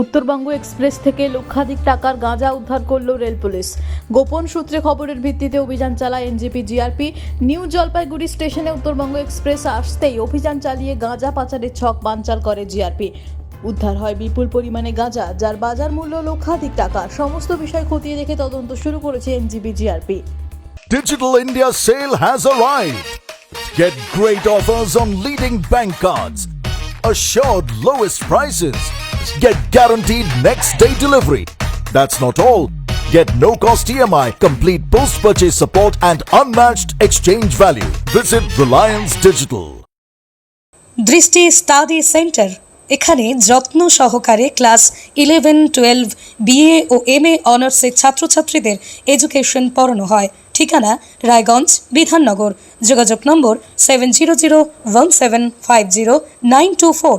Uttarbanga express থেকে লক্ষাধিক টাকার গাঁজা উদ্ধার করল রেল পুলিশ। গোপন সূত্রে খবরের ভিত্তিতে অভিযান চালায় এনজিপি জিআরপি। নিউ জলপাইগুড়ি স্টেশনে উত্তরবঙ্গ এক্সপ্রেস আসতেই অভিযান চালিয়ে গাঁজা পাচারের ছক বানচাল করে জিআরপি। উদ্ধার হয় বিপুল পরিমাণে গাঁজা যার বাজার মূল্য লক্ষাধিক টাকা। সমস্ত বিষয় খতিয়ে দেখে তদন্ত শুরু করেছে NJP GRP. Digital India sale has arrived. Get great offers on leading bank cards, assured lowest prices, get guaranteed next day delivery. That's not all. Get no cost EMI, complete post purchase support, and unmatched exchange value. Visit Reliance Digital. Drishti study centre এখানে যত্ন সহকারে class eleven twelve BA ও M A অনার্সের ছাত্রছাত্রীদের education পড়ানো হয় ঠিকানা রায়গঞ্জ বিধাননগর যোগাযোগ নম্বর seven zero zero one seven five zero nine two four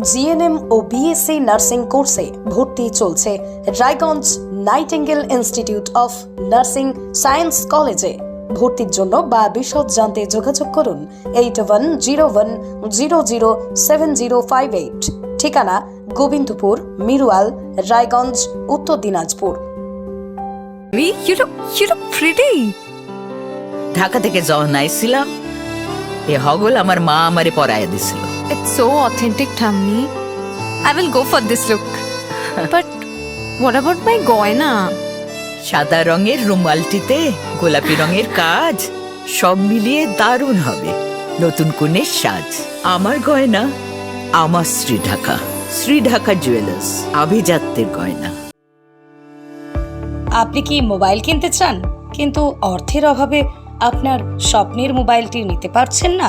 GNM ও বিএসসি নার্সিং কোর্সে ভর্তি চলছে Raiganj Nightingale institute of nursing science কলেজে ভর্তির জন্য বা বিশদ জানতে যোগাযোগ করুন eight one zero one zero zero seven zero five eight ঠিকানা গোবিন্দপুর, মিরুয়াল, রায়গঞ্জ, উত্তর দিনাজপুর। ঢাকা থেকে যখন আইছিলাম, এ হগল আমার মা আমারে পরায় দিছিল। It's so authentic, Tammi. I will go for this look. but what about my goina? সাদা রঙের রুমালটিতে গোলাপি রঙের কাজ সব মিলিয়ে দারুণ হবে নতুন কনের সাজ আমার গয়না আমার শ্রী ঢাকা শ্রী ঢাকা জুয়েলার্স আভিজাত্যের গয়না আপনি কি মোবাইল কিনতে চান কিন্তু অর্থের অভাবে আপনার স্বপ্নের মোবাইলটি নিতে পারছেন না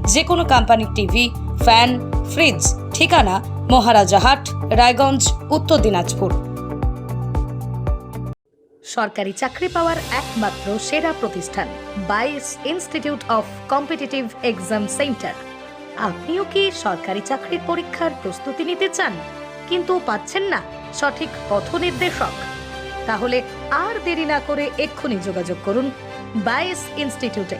যে কোনো কোম্পানির টিভি, ফ্যান, ফ্রিজ, ঠিকানা মহারাজা হাট, রায়গঞ্জ, উত্তর দিনাজপুর। সরকারি চাকরি পাওয়ার একমাত্র সেরা প্রতিষ্ঠান, Bais institute of competitive exam centre. আপনিও কি সরকারি চাকরির পরীক্ষার প্রস্তুতি নিতে চান, কিন্তু পাচ্ছেন না সঠিক পথ নির্দেশক তাহলে আর দেরি না করে এক্ষুনি যোগাযোগ করুন বাইস ইনস্টিটিউটে।